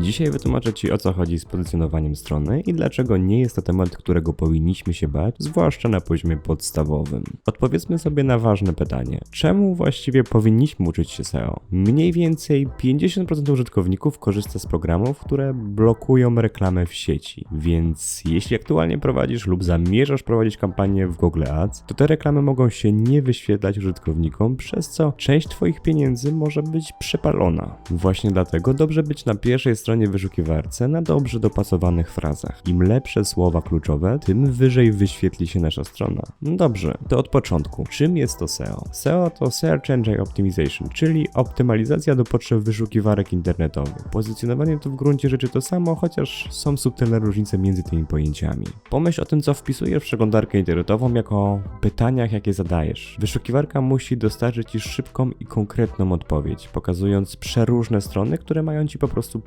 Dzisiaj wytłumaczę Ci o co chodzi z pozycjonowaniem strony i dlaczego nie jest to temat, którego powinniśmy się bać, zwłaszcza na poziomie podstawowym. Odpowiedzmy sobie na ważne pytanie. Czemu właściwie powinniśmy uczyć się SEO? Mniej więcej 50% użytkowników korzysta z programów, które blokują reklamę w sieci, więc jeśli aktualnie prowadzisz lub zamierzasz prowadzić kampanię w Google Ads, to te reklamy mogą się nie wyświetlać użytkownikom, przez co część Twoich pieniędzy może być przepalona. Właśnie dlatego dobrze być na pierwszej stronie wyszukiwarce na dobrze dopasowanych frazach. Im lepsze słowa kluczowe, tym wyżej wyświetli się nasza strona. No dobrze, to od początku. Czym jest to SEO? SEO to Search Engine Optimization, czyli optymalizacja do potrzeb wyszukiwarek internetowych. Pozycjonowanie to w gruncie rzeczy to samo, chociaż są subtelne różnice między tymi pojęciami. Pomyśl o tym, co wpisujesz w przeglądarkę internetową jako pytaniach, jakie zadajesz. Wyszukiwarka musi dostarczyć Ci szybką i konkretną odpowiedź, pokazując przeróżne strony, które mają Ci po prostu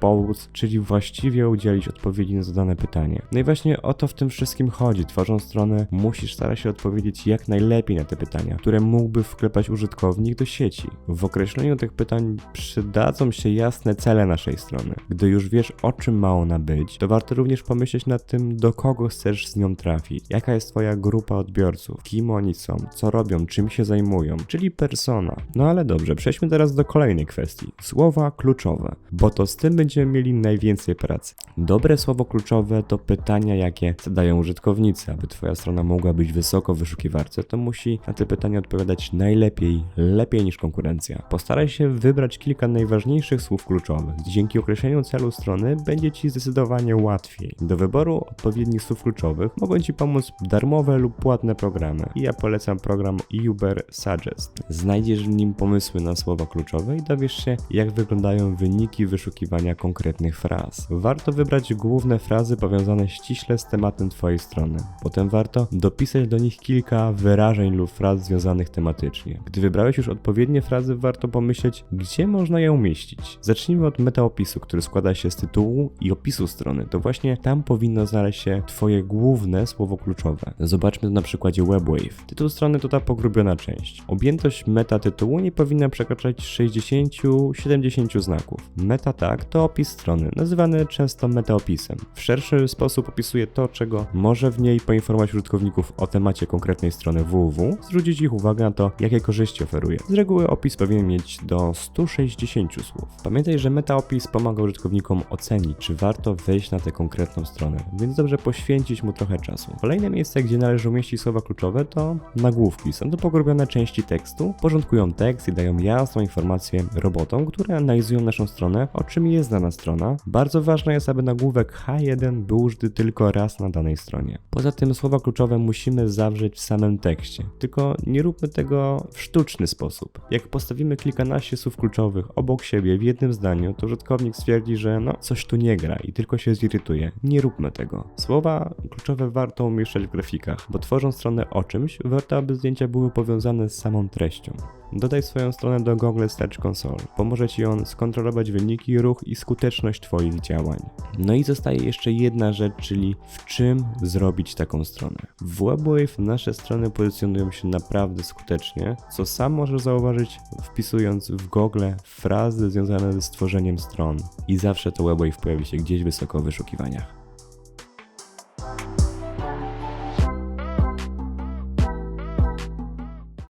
czyli właściwie udzielić odpowiedzi na zadane pytanie. No i właśnie o to w tym wszystkim chodzi. Tworząc stronę, musisz starać się odpowiedzieć jak najlepiej na te pytania, które mógłby wklepać użytkownik do sieci. W określeniu tych pytań przydadzą się jasne cele naszej strony. Gdy już wiesz o czym ma ona być, to warto również pomyśleć nad tym, do kogo chcesz z nią trafić, jaka jest Twoja grupa odbiorców, kim oni są, co robią, czym się zajmują, czyli persona. No ale dobrze, przejdźmy teraz do kolejnej kwestii. Słowa kluczowe, bo to z tym będziemy mieli najwięcej pracy. Dobre słowo kluczowe to pytania, jakie zadają użytkownicy. Aby Twoja strona mogła być wysoko w wyszukiwarce, to musi na te pytania odpowiadać najlepiej, lepiej niż konkurencja. Postaraj się wybrać kilka najważniejszych słów kluczowych. Dzięki określeniu celu strony będzie Ci zdecydowanie łatwiej. Do wyboru odpowiednich słów kluczowych mogą Ci pomóc darmowe lub płatne programy. I ja polecam program Uber Suggest. Znajdziesz w nim pomysły na słowa kluczowe i dowiesz się, jak wyglądają wyniki wyszukiwania konkretnych fraz. Warto wybrać główne frazy powiązane ściśle z tematem Twojej strony. Potem warto dopisać do nich kilka wyrażeń lub fraz związanych tematycznie. Gdy wybrałeś już odpowiednie frazy, warto pomyśleć, gdzie można je umieścić. Zacznijmy od metaopisu, który składa się z tytułu i opisu strony. To właśnie tam powinno znaleźć się Twoje główne słowo kluczowe. Zobaczmy to na przykładzie WebWave. Tytuł strony to ta pogrubiona część. Objętość meta tytułu nie powinna przekraczać 60-70 znaków. Meta tag to opis strony, nazywany często metaopisem. W szerszy sposób opisuje to, czego może w niej poinformować użytkowników o temacie konkretnej strony www, zwrócić ich uwagę na to, jakie korzyści oferuje. Z reguły opis powinien mieć do 160 słów. Pamiętaj, że metaopis pomaga użytkownikom ocenić, czy warto wejść na tę konkretną stronę, więc dobrze poświęcić mu trochę czasu. Kolejne miejsce, gdzie należy umieścić słowa kluczowe to nagłówki. Są to pogrubione części tekstu, porządkują tekst i dają jasną informację robotom, które analizują naszą stronę, o czym jest dana strona. Bardzo ważne jest, aby nagłówek H1 był użyty tylko raz na danej stronie. Poza tym słowa kluczowe musimy zawrzeć w samym tekście, tylko nie róbmy tego w sztuczny sposób. Jak postawimy kilkanaście słów kluczowych obok siebie w jednym zdaniu, to użytkownik stwierdzi, że no coś tu nie gra i tylko się zirytuje. Nie róbmy tego. Słowa kluczowe warto umieszczać w grafikach, bo tworząc stronę o czymś, warto aby zdjęcia były powiązane z samą treścią. Dodaj swoją stronę do Google Search Console. Pomoże Ci on skontrolować wyniki, ruch i skuteczność Twoich działań. No i zostaje jeszcze jedna rzecz, czyli w czym zrobić taką stronę. W WebWave nasze strony pozycjonują się naprawdę skutecznie, co sam możesz zauważyć wpisując w Google frazy związane ze stworzeniem stron. I zawsze to WebWave pojawi się gdzieś wysoko w wyszukiwaniach.